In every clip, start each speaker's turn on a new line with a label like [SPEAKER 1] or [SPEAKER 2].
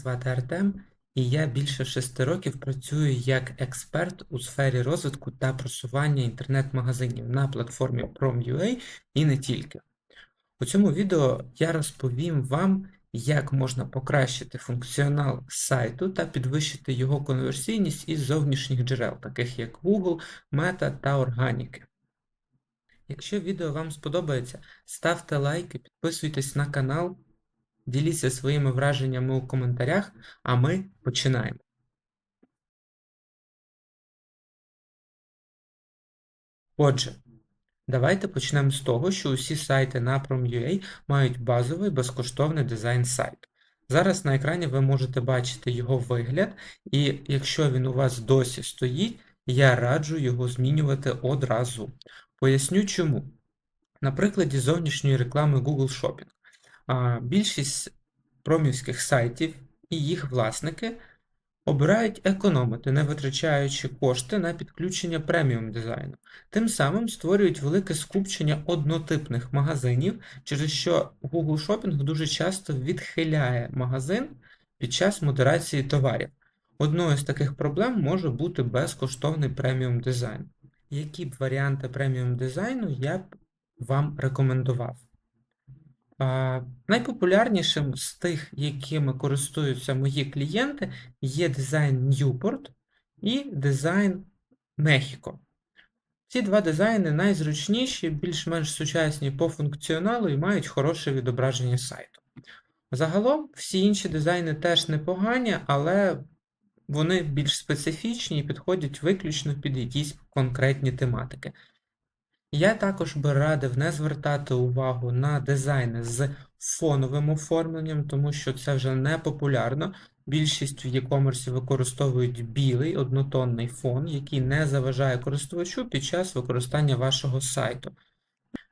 [SPEAKER 1] звати Артем, і я більше шести років працюю як експерт у сфері розвитку та просування інтернет-магазинів на платформі Prom.ua і не тільки. У цьому відео я розповім вам, як можна покращити функціонал сайту та підвищити його конверсійність із зовнішніх джерел, таких як Google, Meta та органіки. Якщо відео вам сподобається, ставте лайки, підписуйтесь на канал, діліться своїми враженнями у коментарях, а ми починаємо. Отже, давайте почнемо з того, що усі сайти на Prom.ua мають базовий безкоштовний дизайн сайту. Зараз на екрані ви можете бачити його вигляд, і якщо він у вас досі стоїть, я раджу його змінювати одразу. Поясню чому. На прикладі зовнішньої реклами Google Shopping. Більшість промівських сайтів і їх власники обирають економити, не витрачаючи кошти на підключення преміум дизайну. Тим самим створюють велике скупчення однотипних магазинів, через що Google Shopping дуже часто відхиляє магазин під час модерації товарів. Одною з таких проблем може бути безкоштовний преміум дизайн. Які б варіанти преміум дизайну я б вам рекомендував? Найпопулярнішим з тих, якими користуються мої клієнти, є дизайн Newport і дизайн Mexico. Ці два дизайни найзручніші, більш-менш сучасні по функціоналу і мають хороше відображення сайту. Загалом, всі інші дизайни теж непогані, але вони більш специфічні і підходять виключно під якісь конкретні тематики. Я також би радив не звертати увагу на дизайни з фоновим оформленням, тому що це вже не популярно. Більшість в e-commerce використовують білий однотонний фон, який не заважає користувачу під час використання вашого сайту.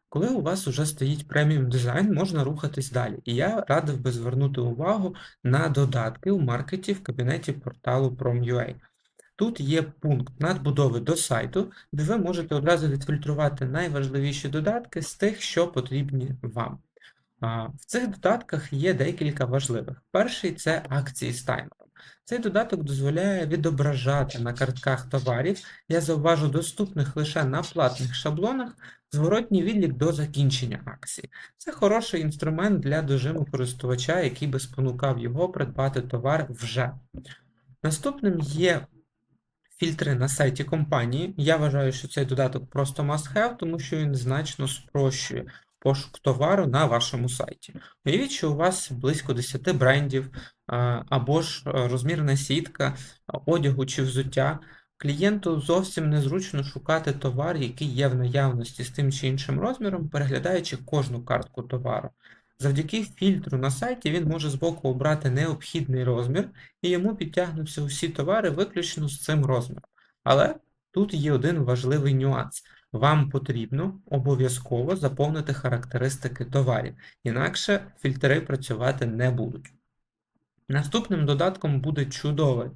[SPEAKER 1] Коли у вас вже стоїть преміум дизайн, можна рухатись далі. І я радив би звернути увагу на додатки у маркеті в кабінеті порталу Prom.ua. Тут є пункт надбудови до сайту, де ви можете одразу відфільтрувати найважливіші додатки з тих, що потрібні вам. В цих додатках є декілька важливих. Перший це акції з таймером. Цей додаток дозволяє відображати на картках товарів, я зауважу, доступних лише на платних шаблонах, зворотній відлік до закінчення акції. Це хороший інструмент для дожиму користувача, який би спонукав його придбати товар вже. Наступним є фільтри на сайті компанії. Я вважаю, що цей додаток просто must have, тому що він значно спрощує пошук товару на вашому сайті. Уявіть, що у вас близько 10 брендів або ж розмірна сітка одягу чи взуття. Клієнту зовсім незручно шукати товар, який є в наявності з тим чи іншим розміром, переглядаючи кожну картку товару. Завдяки фільтру на сайті він може збоку обрати необхідний розмір, і йому підтягнуться усі товари виключно з цим розміром. Але тут є один важливий нюанс. Вам потрібно обов'язково заповнити характеристики товарів, інакше фільтри працювати не будуть. Наступним додатком буде чудовий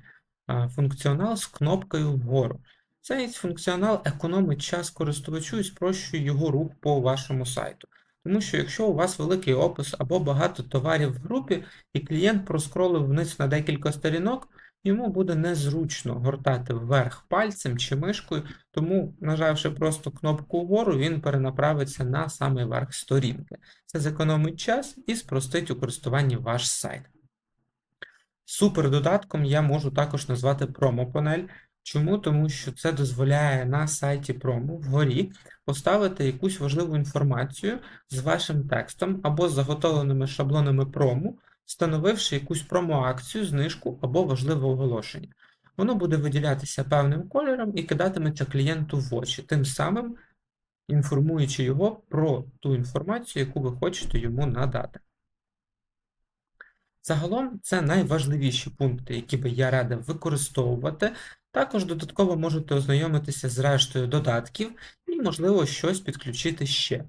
[SPEAKER 1] функціонал з кнопкою вгору. Цей функціонал економить час користувачу і спрощує його рух по вашому сайту. Тому що якщо у вас великий опис або багато товарів в групі, і клієнт проскролив вниз на декілька сторінок, йому буде незручно гортати вверх пальцем чи мишкою, тому, нажавши просто кнопку вгору, він перенаправиться на самий верх сторінки. Це зекономить час і спростить у користуванні ваш сайт. Супер додатком я можу також назвати промо-панель. Чому? Тому що це дозволяє на сайті промо вгорі поставити якусь важливу інформацію з вашим текстом або з заготовленими шаблонами промо, встановивши якусь промо-акцію, знижку або важливе оголошення. Воно буде виділятися певним кольором і кидатиметься клієнту в очі, тим самим інформуючи його про ту інформацію, яку ви хочете йому надати. Загалом це найважливіші пункти, які би я радив використовувати. Також додатково можете ознайомитися з рештою додатків і, можливо, щось підключити ще.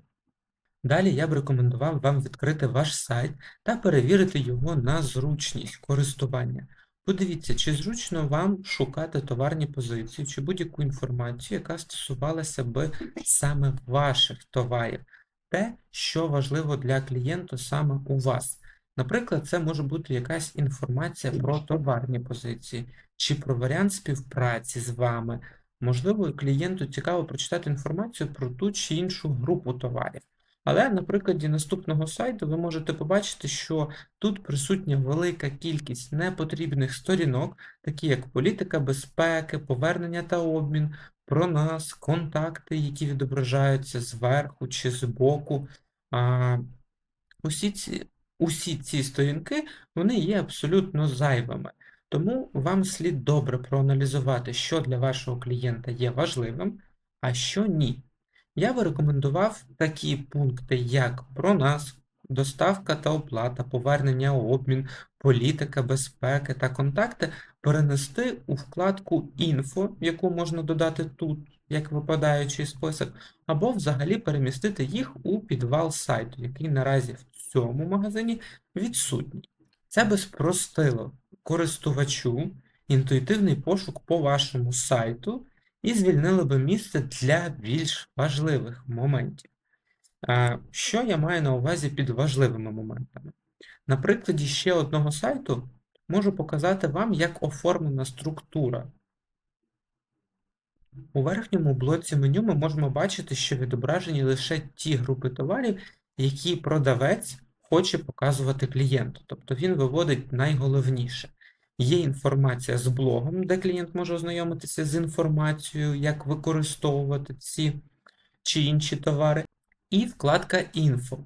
[SPEAKER 1] Далі я б рекомендував вам відкрити ваш сайт та перевірити його на зручність користування. Подивіться, чи зручно вам шукати товарні позиції чи будь-яку інформацію, яка стосувалася би саме ваших товарів, те, що важливо для клієнта саме у вас. Наприклад, це може бути якась інформація про товарні позиції чи про варіант співпраці з вами. Можливо, клієнту цікаво прочитати інформацію про ту чи іншу групу товарів. Але на прикладі наступного сайту ви можете побачити, що тут присутня велика кількість непотрібних сторінок, такі як політика безпеки, повернення та обмін, про нас, контакти, які відображаються зверху чи збоку. А, Усі ці, усі ці сторінки вони є абсолютно зайвими. Тому вам слід добре проаналізувати, що для вашого клієнта є важливим, а що ні. Я би рекомендував такі пункти, як про нас, доставка та оплата, повернення, обмін, політика, безпеки та контакти перенести у вкладку Інфо, яку можна додати тут, як випадаючий список, або взагалі перемістити їх у підвал сайту, який наразі в цьому магазині відсутній. Це би спростило користувачу інтуїтивний пошук по вашому сайту і звільнили би місце для більш важливих моментів. Що я маю на увазі під важливими моментами? На прикладі ще одного сайту можу показати вам, як оформлена структура. У верхньому блоці меню ми можемо бачити, що відображені лише ті групи товарів, які продавець хоче показувати клієнту. Тобто він виводить найголовніше. Є інформація з блогом, де клієнт може ознайомитися з інформацією, як використовувати ці чи інші товари, і вкладка Інфо,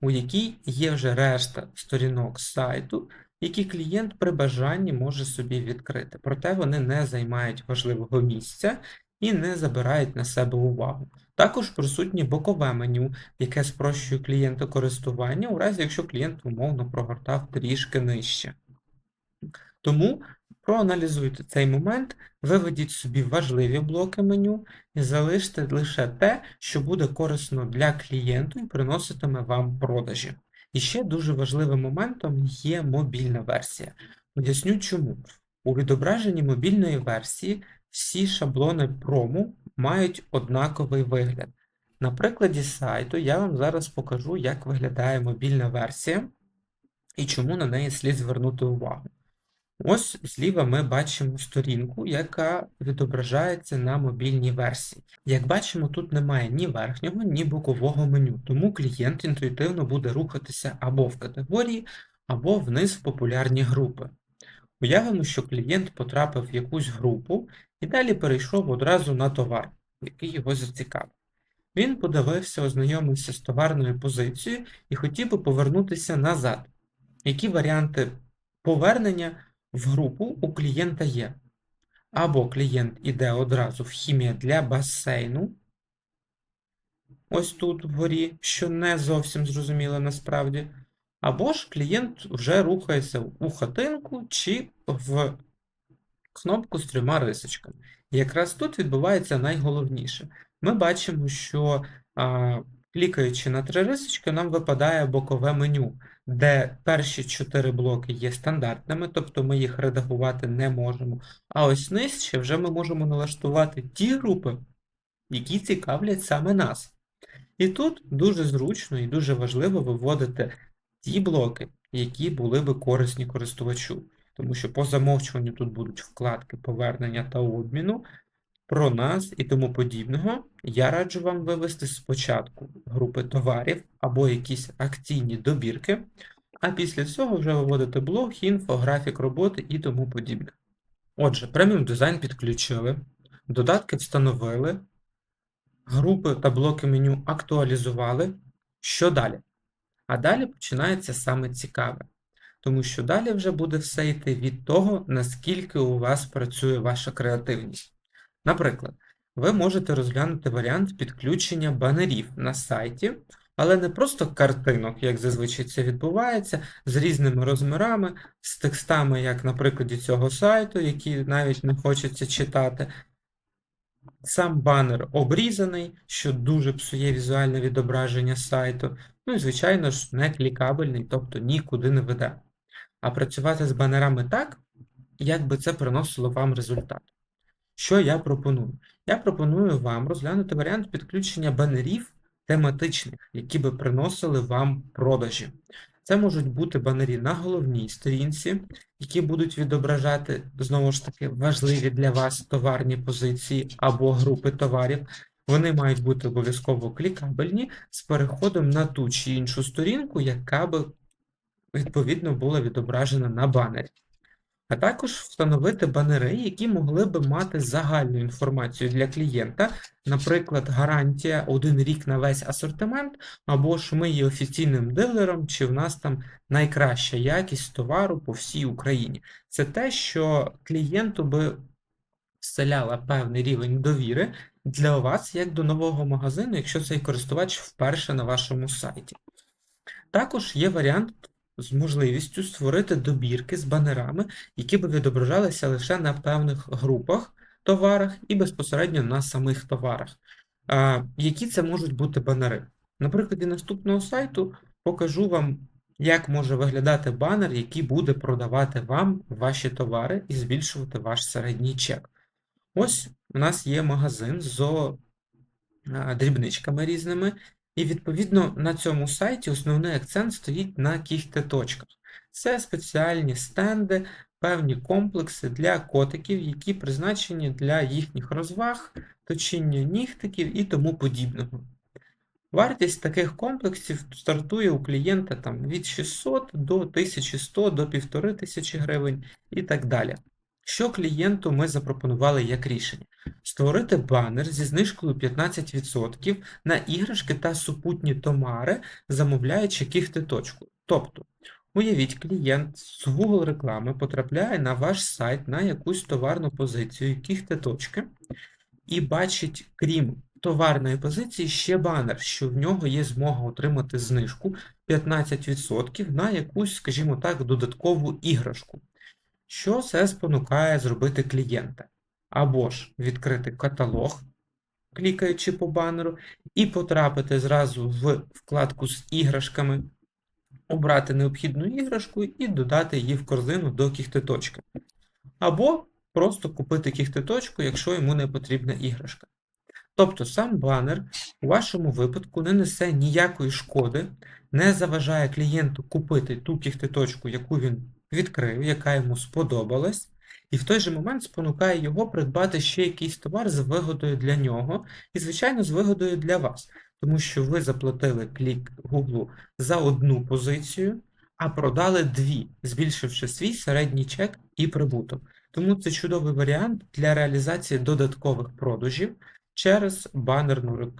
[SPEAKER 1] у якій є вже решта сторінок сайту, які клієнт при бажанні може собі відкрити. Проте вони не займають важливого місця і не забирають на себе увагу. Також присутнє бокове меню, яке спрощує клієнту користування, у разі якщо клієнт умовно прогортав трішки нижче. Тому проаналізуйте цей момент, виведіть собі важливі блоки меню і залиште лише те, що буде корисно для клієнту і приноситиме вам продажі. І ще дуже важливим моментом є мобільна версія. Поясню чому. У відображенні мобільної версії всі шаблони прому мають однаковий вигляд. На прикладі сайту я вам зараз покажу, як виглядає мобільна версія і чому на неї слід звернути увагу. Ось зліва ми бачимо сторінку, яка відображається на мобільній версії. Як бачимо, тут немає ні верхнього, ні бокового меню, тому клієнт інтуїтивно буде рухатися або в категорії, або вниз в популярні групи. Уявимо, що клієнт потрапив в якусь групу і далі перейшов одразу на товар, який його зацікавив. Він подивився, ознайомився з товарною позицією і хотів би повернутися назад. Які варіанти повернення? в групу у клієнта є. Або клієнт іде одразу в хімія для басейну. Ось тут вгорі, що не зовсім зрозуміло насправді. Або ж клієнт вже рухається у хатинку чи в кнопку з трьома рисочками. І якраз тут відбувається найголовніше. Ми бачимо, що а, клікаючи на три рисочки, нам випадає бокове меню де перші чотири блоки є стандартними, тобто ми їх редагувати не можемо. А ось нижче вже ми можемо налаштувати ті групи, які цікавлять саме нас. І тут дуже зручно і дуже важливо виводити ті блоки, які були би корисні користувачу. Тому що по замовчуванню тут будуть вкладки повернення та обміну, про нас і тому подібного. Я раджу вам вивести спочатку групи товарів або якісь акційні добірки, а після цього вже виводити блог, інфо, графік роботи і тому подібне. Отже, преміум дизайн підключили, додатки встановили, групи та блоки меню актуалізували. Що далі? А далі починається саме цікаве. Тому що далі вже буде все йти від того, наскільки у вас працює ваша креативність. Наприклад, ви можете розглянути варіант підключення банерів на сайті, але не просто картинок, як зазвичай це відбувається, з різними розмірами, з текстами, як на прикладі цього сайту, які навіть не хочеться читати. Сам банер обрізаний, що дуже псує візуальне відображення сайту. Ну і, звичайно ж, не клікабельний, тобто нікуди не веде. А працювати з банерами так, як би це приносило вам результат. Що я пропоную? Я пропоную вам розглянути варіант підключення банерів тематичних, які би приносили вам продажі. Це можуть бути банері на головній сторінці, які будуть відображати, знову ж таки, важливі для вас товарні позиції або групи товарів. Вони мають бути обов'язково клікабельні з переходом на ту чи іншу сторінку, яка би відповідно була відображена на банері. А також встановити банери, які могли би мати загальну інформацію для клієнта, наприклад, гарантія один рік на весь асортимент, або ж ми є офіційним дилером, чи в нас там найкраща якість товару по всій Україні. Це те, що клієнту би вселяла певний рівень довіри для вас як до нового магазину, якщо цей користувач вперше на вашому сайті. Також є варіант з можливістю створити добірки з банерами, які би відображалися лише на певних групах товарах і безпосередньо на самих товарах. А, Які це можуть бути банери? На прикладі наступного сайту покажу вам, як може виглядати банер, який буде продавати вам ваші товари і збільшувати ваш середній чек. Ось у нас є магазин з дрібничками різними, і відповідно на цьому сайті основний акцент стоїть на кіхте-точках. Це спеціальні стенди, певні комплекси для котиків, які призначені для їхніх розваг, точіння нігтиків і тому подібного. Вартість таких комплексів стартує у клієнта там, від 600 до 1100 до 1500 гривень і так далі. Що клієнту ми запропонували як рішення? Створити банер зі знижкою 15% на іграшки та супутні томари, замовляючи кіхти-точку. Тобто, уявіть, клієнт з Google реклами потрапляє на ваш сайт на якусь товарну позицію кіхти-точки і бачить, крім товарної позиції, ще банер, що в нього є змога отримати знижку 15% на якусь, скажімо так, додаткову іграшку. Що це спонукає зробити клієнта? Або ж відкрити каталог, клікаючи по банеру, і потрапити зразу в вкладку з іграшками, обрати необхідну іграшку і додати її в корзину до кіхтеточки. Або просто купити кіхтеточку, якщо йому не потрібна іграшка. Тобто сам банер у вашому випадку не несе ніякої шкоди, не заважає клієнту купити ту кіхтеточку, яку він відкрив, яка йому сподобалась, і в той же момент спонукає його придбати ще якийсь товар з вигодою для нього, і, звичайно, з вигодою для вас, тому що ви заплатили клік Google за одну позицію, а продали дві, збільшивши свій середній чек і прибуток. Тому це чудовий варіант для реалізації додаткових продажів через банерну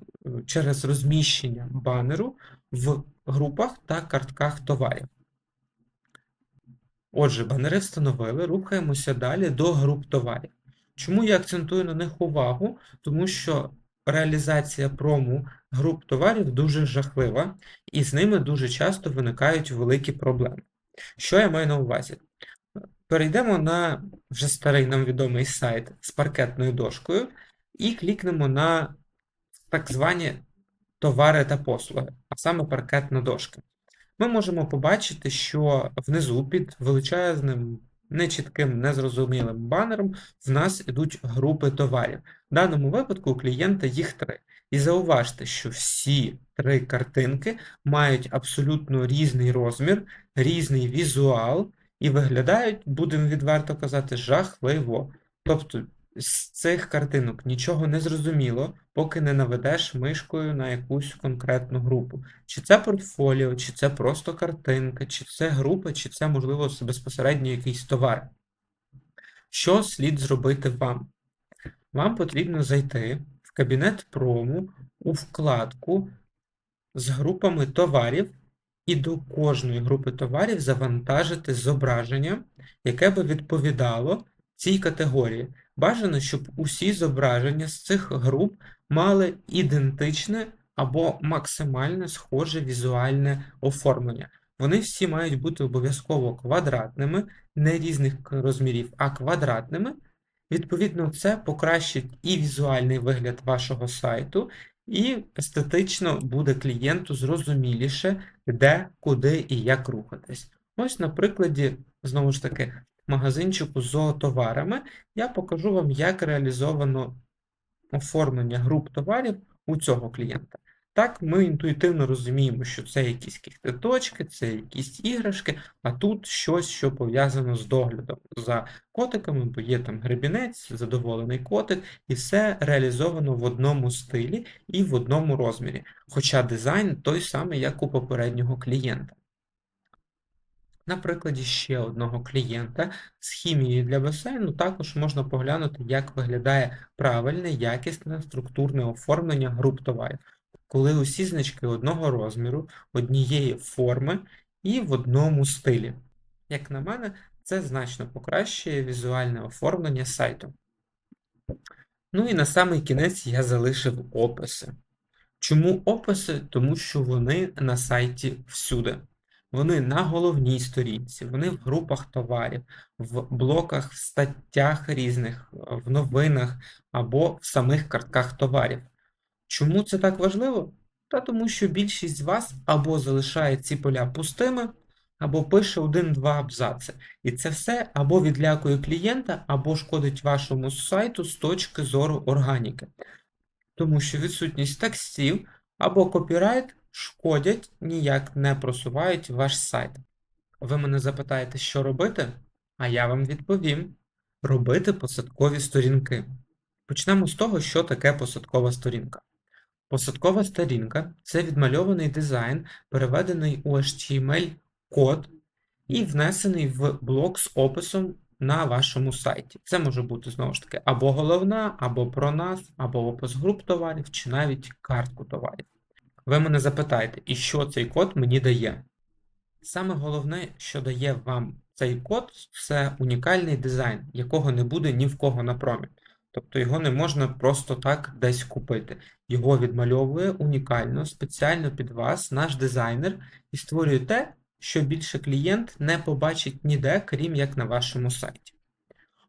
[SPEAKER 1] через розміщення банеру в групах та картках товарів. Отже, банери встановили, рухаємося далі до груп товарів. Чому я акцентую на них увагу? Тому що реалізація прому груп товарів дуже жахлива, і з ними дуже часто виникають великі проблеми. Що я маю на увазі? Перейдемо на вже старий нам відомий сайт з паркетною дошкою і клікнемо на так звані товари та послуги, а саме паркетна дошка ми можемо побачити, що внизу під величезним, нечітким, незрозумілим банером в нас йдуть групи товарів. В даному випадку у клієнта їх три. І зауважте, що всі три картинки мають абсолютно різний розмір, різний візуал і виглядають, будемо відверто казати, жахливо. Тобто з цих картинок нічого не зрозуміло, поки не наведеш мишкою на якусь конкретну групу. Чи це портфоліо, чи це просто картинка, чи це група, чи це, можливо, безпосередньо якийсь товар. Що слід зробити вам? Вам потрібно зайти в кабінет прому у вкладку з групами товарів і до кожної групи товарів завантажити зображення, яке би відповідало цій категорії. Бажано, щоб усі зображення з цих груп мали ідентичне або максимально схоже візуальне оформлення. Вони всі мають бути обов'язково квадратними, не різних розмірів, а квадратними. Відповідно, це покращить і візуальний вигляд вашого сайту, і естетично буде клієнту зрозуміліше, де, куди і як рухатись. Ось на прикладі, знову ж таки, магазинчику з зоотоварами, я покажу вам, як реалізовано оформлення груп товарів у цього клієнта. Так, ми інтуїтивно розуміємо, що це якісь кіхтеточки, це якісь іграшки, а тут щось, що пов'язано з доглядом за котиками, бо є там гребінець, задоволений котик, і все реалізовано в одному стилі і в одному розмірі. Хоча дизайн той самий, як у попереднього клієнта. На прикладі ще одного клієнта з хімією для басейну також можна поглянути, як виглядає правильне, якісне структурне оформлення груп товарів, коли усі значки одного розміру, однієї форми і в одному стилі. Як на мене, це значно покращує візуальне оформлення сайту. Ну і на самий кінець я залишив описи. Чому описи? Тому що вони на сайті всюди. Вони на головній сторінці, вони в групах товарів, в блоках, в статтях різних, в новинах або в самих картках товарів. Чому це так важливо? Та тому що більшість з вас або залишає ці поля пустими, або пише один-два абзаци. І це все або відлякує клієнта, або шкодить вашому сайту з точки зору органіки. Тому що відсутність текстів або копірайт шкодять, ніяк не просувають ваш сайт. Ви мене запитаєте, що робити? А я вам відповім: робити посадкові сторінки. Почнемо з того, що таке посадкова сторінка. Посадкова сторінка це відмальований дизайн, переведений у HTML-код і внесений в блок з описом на вашому сайті. Це може бути знову ж таки або головна, або про нас, або опис груп товарів, чи навіть картку товарів. Ви мене запитаєте, і що цей код мені дає? Саме головне, що дає вам цей код, це унікальний дизайн, якого не буде ні в кого на промі. Тобто його не можна просто так десь купити. Його відмальовує унікально, спеціально під вас, наш дизайнер, і створює те, що більше клієнт не побачить ніде, крім як на вашому сайті.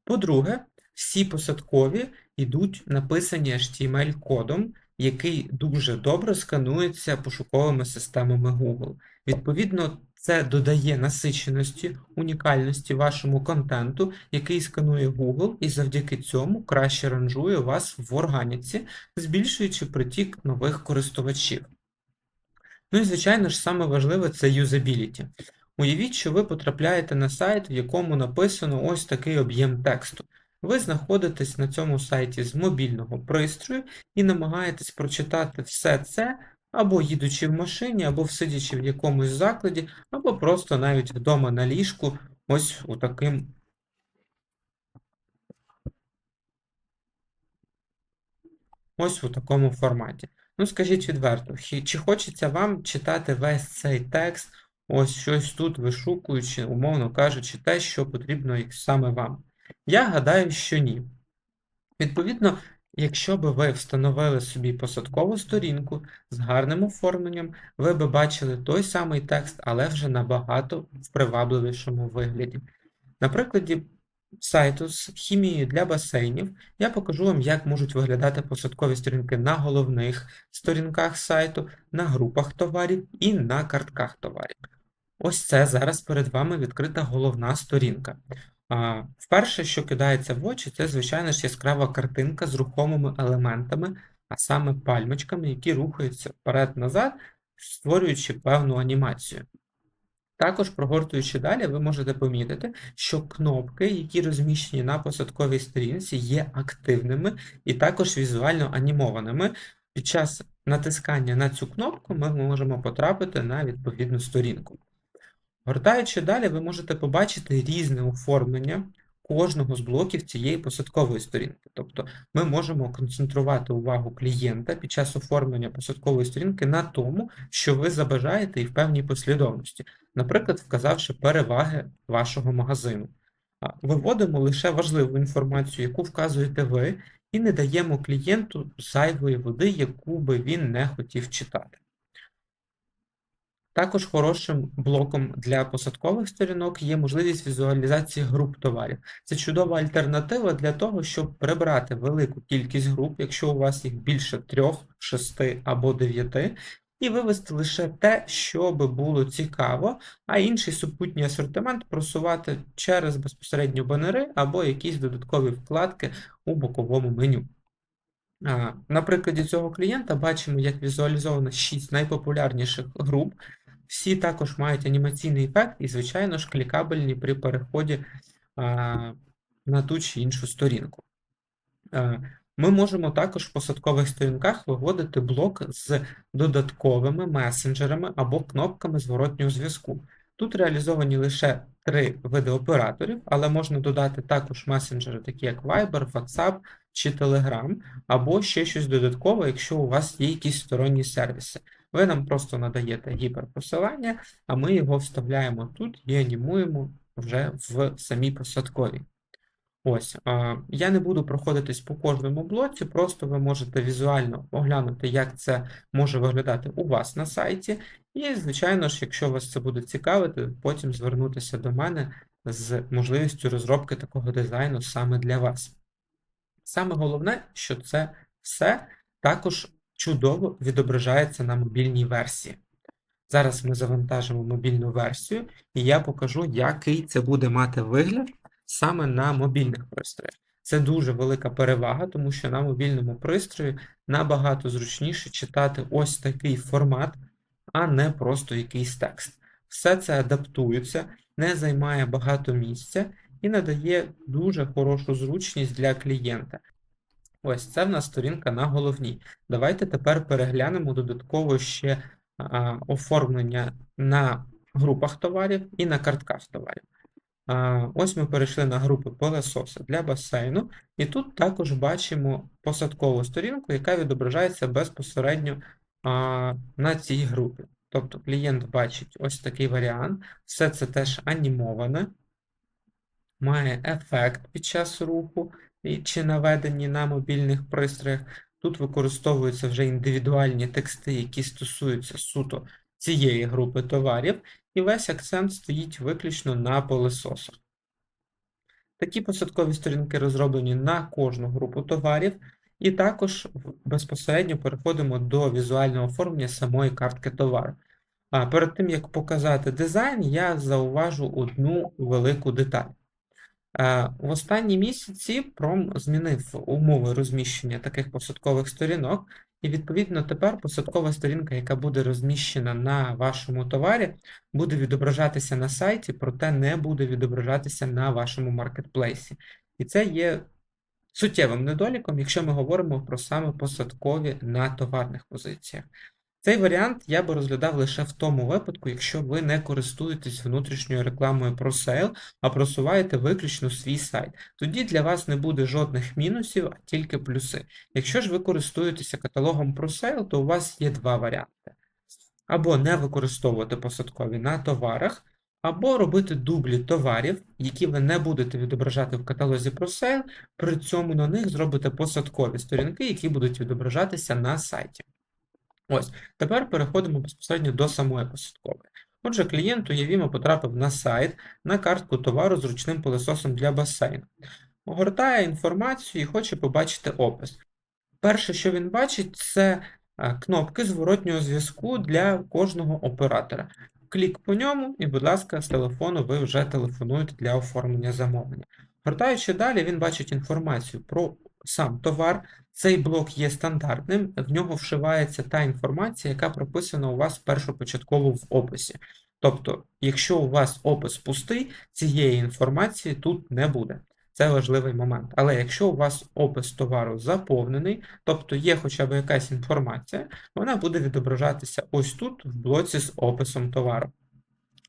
[SPEAKER 1] По-друге, всі посадкові йдуть написані HTML-кодом, який дуже добре сканується пошуковими системами Google. Відповідно, це додає насиченості, унікальності вашому контенту, який сканує Google, і завдяки цьому краще ранжує вас в органіці, збільшуючи притік нових користувачів. Ну і, звичайно ж, саме важливе це юзабіліті. Уявіть, що ви потрапляєте на сайт, в якому написано ось такий об'єм тексту. Ви знаходитесь на цьому сайті з мобільного пристрою і намагаєтесь прочитати все це, або їдучи в машині, або сидячи в якомусь закладі, або просто навіть вдома на ліжку, ось у таким. Ось у такому форматі. Ну, скажіть відверто, чи хочеться вам читати весь цей текст, ось щось тут вишукуючи, умовно кажучи, те, що потрібно саме вам? Я гадаю, що ні. Відповідно, якщо би ви встановили собі посадкову сторінку з гарним оформленням, ви би бачили той самий текст, але вже набагато в привабливішому вигляді. На прикладі сайту з хімією для басейнів я покажу вам, як можуть виглядати посадкові сторінки на головних сторінках сайту, на групах товарів і на картках товарів. Ось це зараз перед вами відкрита головна сторінка. Вперше, що кидається в очі, це, звичайно ж, яскрава картинка з рухомими елементами, а саме пальмочками, які рухаються вперед-назад, створюючи певну анімацію. Також, прогортуючи далі, ви можете помітити, що кнопки, які розміщені на посадковій сторінці, є активними і також візуально анімованими. Під час натискання на цю кнопку ми можемо потрапити на відповідну сторінку. Гортаючи далі, ви можете побачити різне оформлення кожного з блоків цієї посадкової сторінки. Тобто ми можемо концентрувати увагу клієнта під час оформлення посадкової сторінки на тому, що ви забажаєте і в певній послідовності, наприклад, вказавши переваги вашого магазину. Виводимо лише важливу інформацію, яку вказуєте ви, і не даємо клієнту зайвої води, яку би він не хотів читати. Також хорошим блоком для посадкових сторінок є можливість візуалізації груп товарів. Це чудова альтернатива для того, щоб прибрати велику кількість груп, якщо у вас їх більше трьох, шести або дев'яти, і вивести лише те, що би було цікаво, а інший супутній асортимент просувати через безпосередньо банери або якісь додаткові вкладки у боковому меню. На прикладі цього клієнта бачимо, як візуалізовано 6 найпопулярніших груп. Всі також мають анімаційний ефект і, звичайно ж, клікабельні при переході на ту чи іншу сторінку. Е, Ми можемо також в посадкових сторінках виводити блок з додатковими месенджерами або кнопками зворотнього зв'язку. Тут реалізовані лише три види операторів, але можна додати також месенджери, такі як Viber, WhatsApp чи Telegram, або ще щось додаткове, якщо у вас є якісь сторонні сервіси. Ви нам просто надаєте гіперпосилання, а ми його вставляємо тут і анімуємо вже в самій посадковій. Ось, я не буду проходитись по кожному блоці, просто ви можете візуально оглянути, як це може виглядати у вас на сайті. І, звичайно ж, якщо вас це буде цікавити, потім звернутися до мене з можливістю розробки такого дизайну саме для вас. Саме головне, що це все також чудово відображається на мобільній версії. Зараз ми завантажимо мобільну версію, і я покажу, який це буде мати вигляд саме на мобільних пристроях. Це дуже велика перевага, тому що на мобільному пристрої набагато зручніше читати ось такий формат, а не просто якийсь текст. Все це адаптується, не займає багато місця і надає дуже хорошу зручність для клієнта. Ось це в нас сторінка на головній. Давайте тепер переглянемо додатково ще а, оформлення на групах товарів і на картках товарів. А, Ось ми перейшли на групи пилососи для басейну, і тут також бачимо посадкову сторінку, яка відображається безпосередньо а, на цій групі. Тобто клієнт бачить ось такий варіант, все це теж анімоване, має ефект під час руху чи наведені на мобільних пристроях. Тут використовуються вже індивідуальні тексти, які стосуються суто цієї групи товарів, і весь акцент стоїть виключно на пилососах. Такі посадкові сторінки розроблені на кожну групу товарів, і також безпосередньо переходимо до візуального оформлення самої картки товару. А перед тим як показати дизайн, я зауважу одну велику деталь. Е, В останні місяці Пром змінив умови розміщення таких посадкових сторінок, і відповідно тепер посадкова сторінка, яка буде розміщена на вашому товарі, буде відображатися на сайті, проте не буде відображатися на вашому маркетплейсі. І це є суттєвим недоліком, якщо ми говоримо про саме посадкові на товарних позиціях. Цей варіант я би розглядав лише в тому випадку, якщо ви не користуєтесь внутрішньою рекламою ProSale, а просуваєте виключно свій сайт. Тоді для вас не буде жодних мінусів, а тільки плюси. Якщо ж ви користуєтеся каталогом ProSale, то у вас є два варіанти: або не використовувати посадкові на товарах, або робити дублі товарів, які ви не будете відображати в каталозі ProSale, при цьому на них зробите посадкові сторінки, які будуть відображатися на сайті. Ось, тепер переходимо безпосередньо до самої посадкової. Отже, клієнт, уявімо, потрапив на сайт на картку товару з ручним пилососом для басейну. Огортає інформацію і хоче побачити опис. Перше, що він бачить, це е, кнопки зворотнього зв'язку для кожного оператора. Клік по ньому, і, будь ласка, з телефону ви вже телефонуєте для оформлення замовлення. Гортаючи далі, він бачить інформацію про сам товар. Цей блок є стандартним, в нього вшивається та інформація, яка прописана у вас першопочатково в описі. Тобто, якщо у вас опис пустий, цієї інформації тут не буде. Це важливий момент. Але якщо у вас опис товару заповнений, тобто є хоча б якась інформація, вона буде відображатися ось тут, в блоці з описом товару.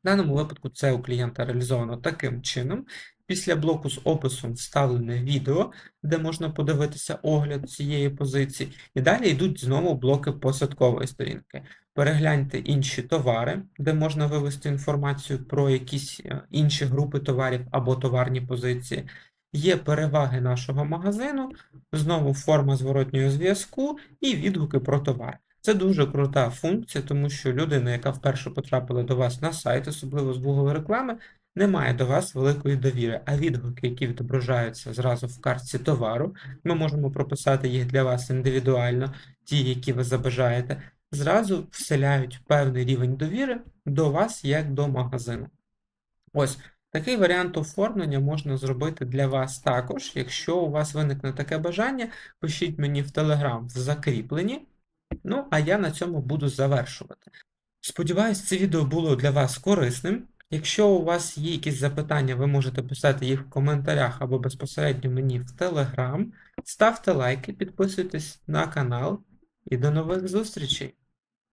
[SPEAKER 1] В даному випадку це у клієнта реалізовано таким чином. Після блоку з описом вставлене відео, де можна подивитися огляд цієї позиції, і далі йдуть знову блоки посадкової сторінки. Перегляньте інші товари, де можна вивести інформацію про якісь е, інші групи товарів або товарні позиції. Є переваги нашого магазину, знову форма зворотнього зв'язку і відгуки про товар. Це дуже крута функція, тому що людина, яка вперше потрапила до вас на сайт, особливо з Google реклами, не має до вас великої довіри, а відгуки, які відображаються зразу в картці товару, ми можемо прописати їх для вас індивідуально, ті, які ви забажаєте, зразу вселяють певний рівень довіри до вас як до магазину. Ось Такий варіант оформлення можна зробити для вас також. Якщо у вас виникне таке бажання, пишіть мені в Telegram в закріпленні. Ну, а я на цьому буду завершувати. Сподіваюсь, це відео було для вас корисним. Якщо у вас є якісь запитання, ви можете писати їх в коментарях або безпосередньо мені в Телеграм. Ставте лайки, підписуйтесь на канал і до нових зустрічей!